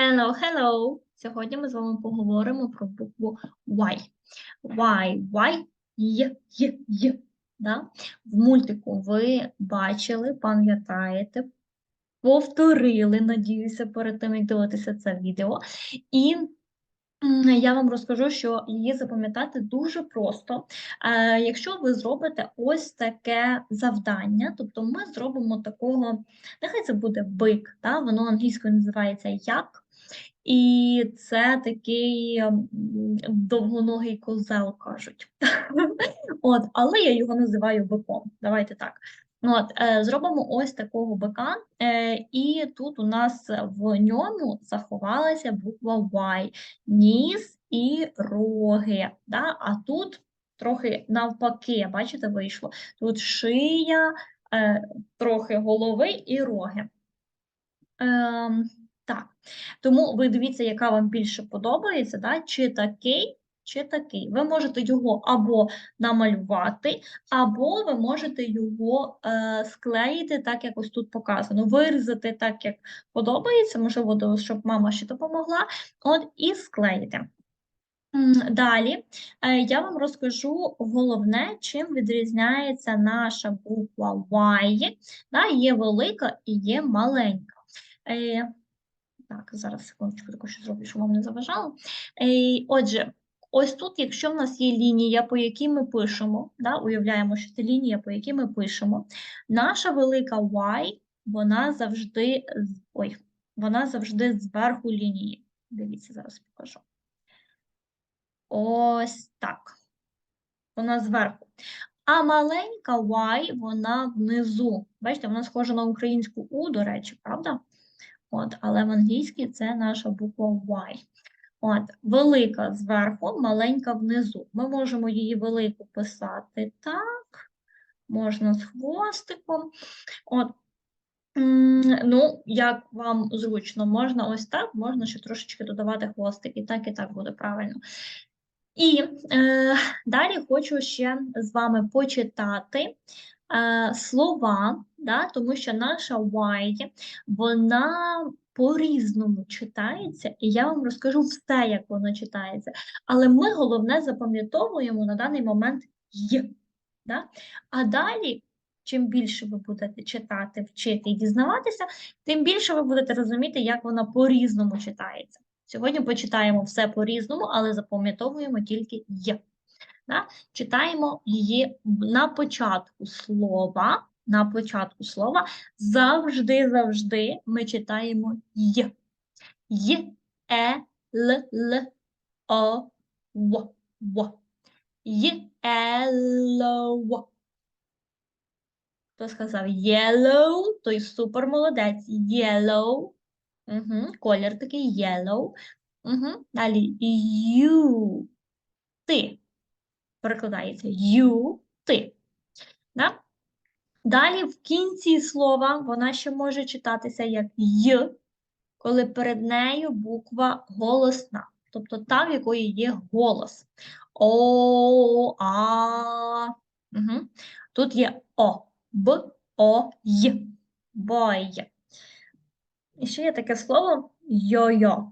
Hello, hello! Сьогодні ми з вами поговоримо про букву Y. Y, Y, Й, Й, Й. Да? В мультику ви бачили, пам'ятаєте, повторили, надіюся, перед тим, як дивитися це відео. І я вам розкажу, що її запам'ятати дуже просто. Е, Якщо ви зробите ось таке завдання, тобто ми зробимо такого, нехай це буде бик, да? воно англійською називається як. І це такий довгоногий козел, кажуть. От, але я його називаю биком. Давайте так. От, е, зробимо ось такого бика, е, і тут у нас в ньому заховалася буква Y, ніс і роги. Да? А тут трохи навпаки, бачите, вийшло. Тут шия, е, трохи голови і роги. Ем, так, тому ви дивіться, яка вам більше подобається, да? чи такий, чи такий. Ви можете його або намалювати, або ви можете його е, склеїти, так як ось тут показано, вирізати так, як подобається, можливо, щоб мама ще допомогла, от і склеїти. Далі е, я вам розкажу головне, чим відрізняється наша буква Y. Да, є велика і є маленька. Так, зараз секундочку, таку що зроблю, щоб вам не заважало. Отже, ось тут, якщо в нас є лінія, по якій ми пишемо, да, уявляємо, що це лінія, по якій ми пишемо, наша велика Y, вона завжди, ой, вона завжди зверху лінії. Дивіться, зараз покажу. Ось так. Вона зверху. А маленька Y, вона внизу. Бачите, вона схожа на українську У, до речі, правда? От, але в англійській це наша буква Y. От, велика зверху, маленька внизу. Ми можемо її велику писати так, можна з хвостиком. От, ну, як вам зручно, можна ось так, можна ще трошечки додавати хвостик, і так, і так буде правильно. І е, далі хочу ще з вами почитати слова, да, тому що наша Y, вона по-різному читається, і я вам розкажу все, як воно читається. Але ми головне запам'ятовуємо на даний момент «й». Да? А далі, чим більше ви будете читати, вчити і дізнаватися, тим більше ви будете розуміти, як вона по-різному читається. Сьогодні почитаємо все по-різному, але запам'ятовуємо тільки «й». Да? Читаємо її на початку слова. На початку слова завжди, завжди ми читаємо «й». Й, Е, Л, Л, О, В, В. Й, Е, Л, В. Хто сказав yellow, той супер молодець. Yellow. Угу. Колір такий yellow. Угу. Далі you. Ти. Перекладається you, ти. Да? Далі в кінці слова вона ще може читатися як й, коли перед нею буква голосна. Тобто та, в якої є голос. О, а. Угу. Тут є О, Б, О, Й. Бой. І ще є таке слово йо-йо.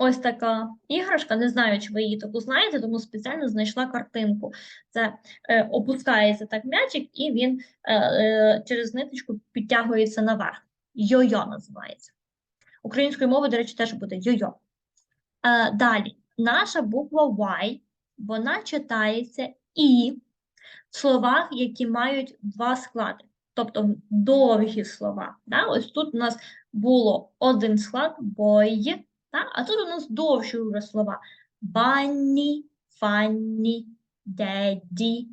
Ось така іграшка, не знаю, чи ви її таку знаєте, тому спеціально знайшла картинку. Це е, опускається так м'ячик, і він е, е, через ниточку підтягується наверх. Йо-йо називається. Українською мовою, до речі, теж буде йо-йо. Е, далі, наша буква Y, вона читається і в словах, які мають два склади, тобто довгі слова. Да? Ось тут у нас було один склад boy, да? а тут у нас довші вже слова. Daddy.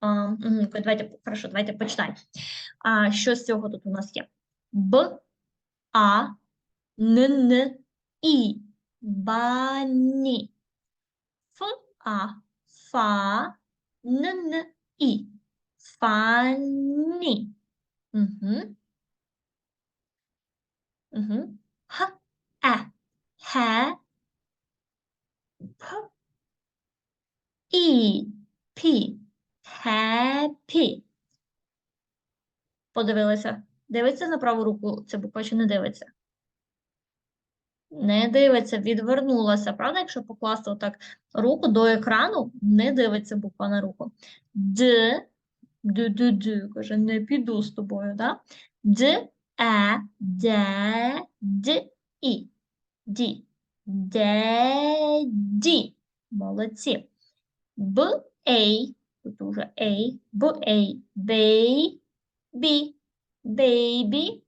А, угу, давайте, хорошо, давайте почитаємо. А, що з цього тут у нас є? Б, А, Н, Н, І. Bunny. Ф, А, Фа, Н, Н, І. Funny. Угу. Угу. Х, Е, Хе, П, І, Пі, Happy. Подивилися. Дивиться на праву руку ця буква чи не дивиться? Не дивиться, відвернулася, правда? Якщо покласти отак руку до екрану, не дивиться буква на руку. Д, д, д, д, каже, не піду з тобою, да? Д, е, де, д, і. Ді. Де, ді. Молодці. Б, ей, тут уже ей, б, ей, бей, бі, бейбі.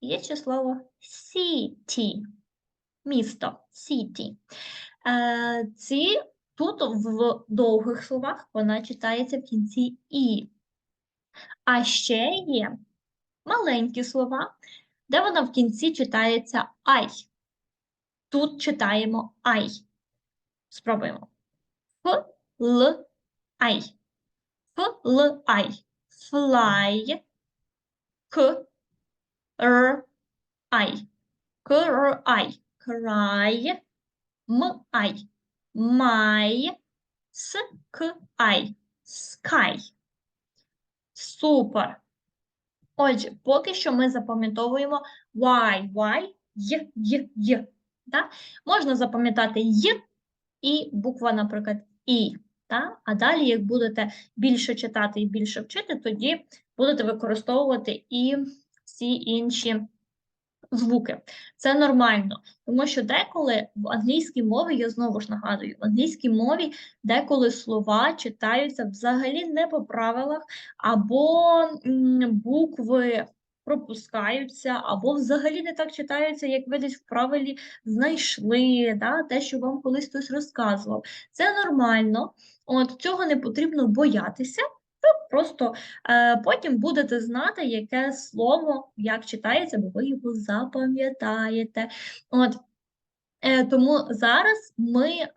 Є ще слово city, місто, city. Е, ці тут в довгих словах вона читається в кінці і. А ще є маленькі слова, де вона в кінці читається ай. Тут читаємо ай. Спробуємо. Ф, л, ай. Ф, л, ай. Fly. К, р, ай. К, р, ай. Cry. М, ай. Май. С, к, ай. Sky. Супер. Отже, поки що ми запам'ятовуємо Y, Y, Й, Й. Да? Можна запам'ятати Й і буква, наприклад, І. Да? А далі, як будете більше читати і більше вчити, тоді будете використовувати і всі інші звуки. Це нормально, тому що деколи в англійській мові, я знову ж нагадую, в англійській мові деколи слова читаються взагалі не по правилах, або букви пропускаються, або взагалі не так читаються, як ви десь в правилі знайшли, да, те, що вам колись хтось розказував. Це нормально, от цього не потрібно боятися. Ви Просто е, потім будете знати, яке слово як читається, бо ви його запам'ятаєте. От. Е, тому зараз ми е,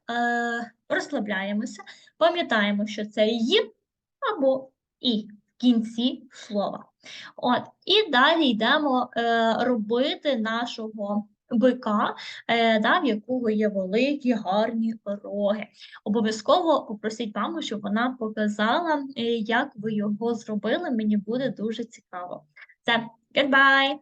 розслабляємося, пам'ятаємо, що це «й» або і кінці слова. От, і далі йдемо е, робити нашого бика, е, да, в якого є великі гарні роги. Обов'язково попросіть маму, щоб вона показала, е, як ви його зробили. Мені буде дуже цікаво. Це goodbye!